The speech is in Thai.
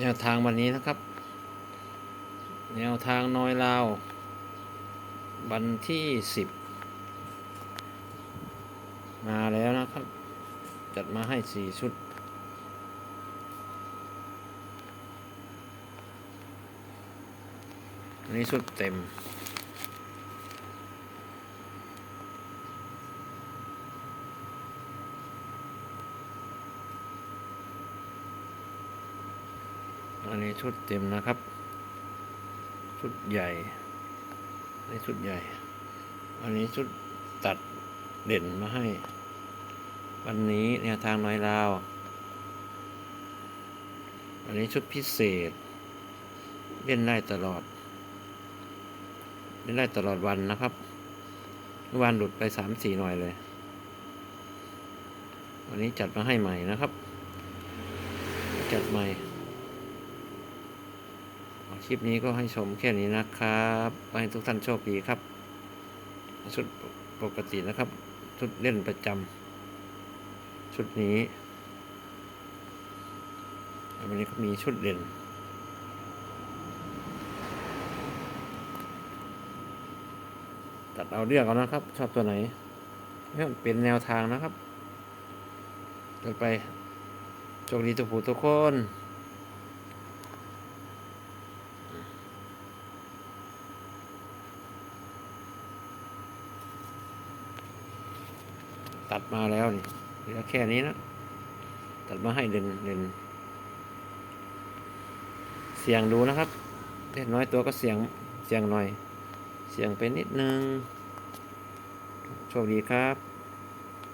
แนวทางวันนี้นะครับ แนวทางน้อยลาว วันที่สิบมาแล้วนะครับ จัดมาให้สี่ชุด อันนี้ชุดเต็ม อันนี้ชุดเต็มนะครับ ชุดใหญ่อันชุดใหญ่ อันนี้ชุดตัดเด่นมาให้ วันนี้แนวทางน้อยลาว อันนี้ชุดพิเศษ เล่นได้ตลอด เล่นได้ตลอดวันนะครับวานหลุดไปสามสี่หน่อยเลย วันนี้จัดมาให้ใหม่นะครับ จัดใหม่ คลิปนี้ก็ให้ชมแค่นี้นะครับให้ทุกท่านโชคดีครับ ชุดปกตินะครับ ชุดเล่นประจำชุดนี้วันนี้ก็มีชุดเด่นตัดเอาเรื่องเอานะครับ ชอบตัวไหนเนี่เป็นแนวทางนะครับต่อไปโชคดีทุกผู้ทุกคน ตัดมาแล้วนี่เหลือแค่นี้นะตัดมาให้เด่นเด่นเสียงดูนะครับเล็กน้อยตัวก็เสียงเสียงหน่อย เสียงไปนิดนึงโชคดีครับ